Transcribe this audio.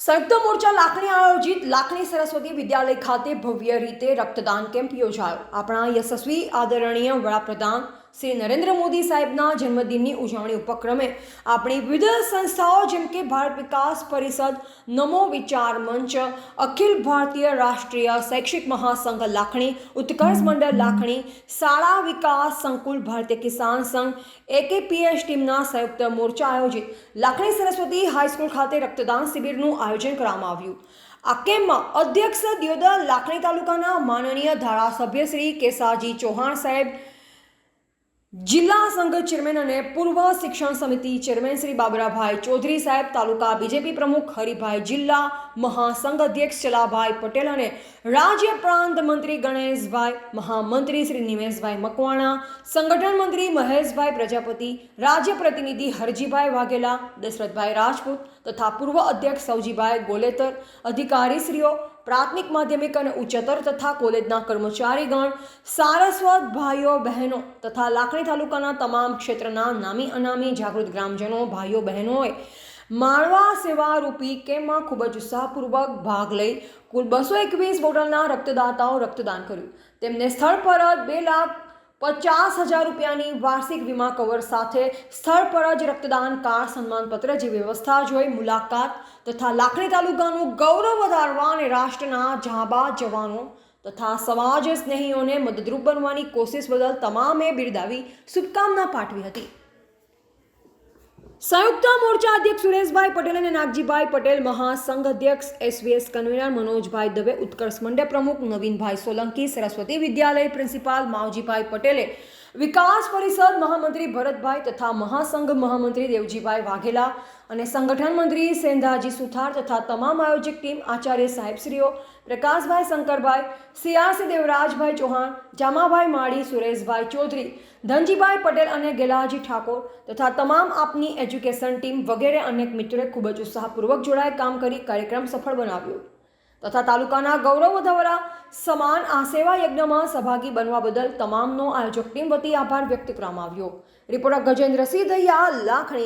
સંયુક્ત મોરચા લાખણી આયોજિત લાખણી સરસ્વતી વિદ્યાલય ખાતે ભવ્ય રીતે રક્તદાન કેમ્પ યોજાયો. આપણા યશસ્વી, આદરણીય વડાપ્રધાન શ્રી નરેન્દ્ર મોદી સાહેબના જન્મદિનની ઉજવણી ઉપક્રમે આપણી વિવિધ સંસ્થાઓ જેમ કે ભારત વિકાસ પરિષદ, નમો વિચાર મંચ, અખિલ ભારતીય રાષ્ટ્રીય શૈક્ષિક મહાસંઘ લાખણી, ઉત્કર્ષ મંડળ લાખણી, શાળા વિકાસ સંકુલ, ભારતીય કિસાન સંઘ, એકેપીએસ ટીમના સંયુક્ત મોરચા આયોજિત. લાખણી સરસ્વતી હાઈસ્કૂલ ખાતે રક્તદાન શિબિરનું આયોજન કરવામાં આવ્યું. આ કેમ્પમાં અધ્યક્ષ દિયોદર લાખણી તાલુકાના માનનીય ધારાસભ્ય શ્રી કેસાજી ચૌહાણ સાહેબ જિલ્લા સંઘ ચેરમેન અને પૂર્વ શિક્ષણ સમિતિ ચેરમેન શ્રી બાબરાભાઈ ચૌધરી સાહેબ, તાલુકા બીજેપી પ્રમુખ હરિભાઈ જિલ્લા, મહાસંઘ અધ્યક્ષ ચલાભાઈ પટેલ અને રાજ્ય પ્રાંત મંત્રી ગણેશભાઈ, મહામંત્રી શ્રી નિમેશભાઈ મકવાણા, સંગઠન મંત્રી મહેશભાઈ પ્રજાપતિ, રાજ્ય પ્રતિનિધિ હરજીભાઈ વાઘેલા, દશરથભાઈ રાજપૂત તથા પૂર્વ અધ્યક્ષ સૌજીભાઈ ગોલેતર, અધિકારીશ્રીઓ પ્રાથમિક માધ્યમિક અને ઉચ્ચતર તથા કોલેજના કર્મચારીગણ સારસ્વત ભાઈઓ બહેનો તથા લાખણી તાલુકાના તમામ ક્ષેત્રના નામી અનામી જાગૃત ગ્રામજનો ભાઈઓ બહેનોએ માળવા સેવારૂપી કેમ્પમાં ખૂબ જ ઉત્સાહપૂર્વક ભાગ લઈ કુલ બસો એકવીસ બોટલના રક્તદાતાઓ રક્તદાન કર્યું. તેમને સ્થળ પર જ બે લાખ પચાસ હજાર રૂપિયાની વાર્ષિક વીમા કવર સાથે સ્થળ પર જ રક્તદાન કાર્ડ સન્માનપત્ર જેવી વ્યવસ્થા જોઈ મુલાકાત તથા લાખણી તાલુકાનું ગૌરવ વધારવા અને રાષ્ટ્રના જાબાદ જવાનો તથા સમાજ સ્નેહીઓને મદદરૂપ બનવાની કોશિશ બદલ તમામે બિરદાવી શુભકામના પાઠવી હતી. સંયુક્ત મોરચા અધ્યક્ષ સુરેશભાઈ પટેલ અને નાગજીભાઈ પટેલ, મહાસંઘ અધ્યક્ષ એસવીએસ કન્વીનર મનોજભાઈ દવે, ઉત્કર્ષ મંડળ પ્રમુખ નવીનભાઈ સોલંકી, સરસ્વતી વિદ્યાલય પ્રિન્સિપાલ માવજીભાઈ પટેલે વિકાસ પરિષદ મહામંત્રી ભરતભાઈ તથા મહાસંઘ મહામંત્રી દેવજીભાઈ વાઘેલા અને સંગઠન મંત્રી સેંધાજી સુથાર તથા તમામ આયોજક ટીમ આચાર્ય સાહેબશ્રીઓ, પ્રકાશભાઈ શંકરભાઈ, સિયાસી દેવરાજભાઈ ચૌહાણ, જામાભાઈ માળી, સુરેશભાઈ ચૌધરી, ધનજીભાઈ પટેલ અને ગેલાજી ઠાકોર તથા તમામ આપની એજ્યુકેશન ટીમ વગેરે અનેક મિત્રોએ ખૂબ જ ઉત્સાહપૂર્વક જોડાઈ કામ કરી કાર્યક્રમ સફળ બનાવ્યો. તથા તાલુકાના ગૌરવ વધારા સમાન આ સેવા યજ્ઞમાં સહભાગી બનવા બદલ તમામનો આયોજક ટીમ વતી આભાર વ્યક્ત કરવામાં આવ્યો. રિપોર્ટર ગજેન્દ્રસિંહ દહિયા, લાખણી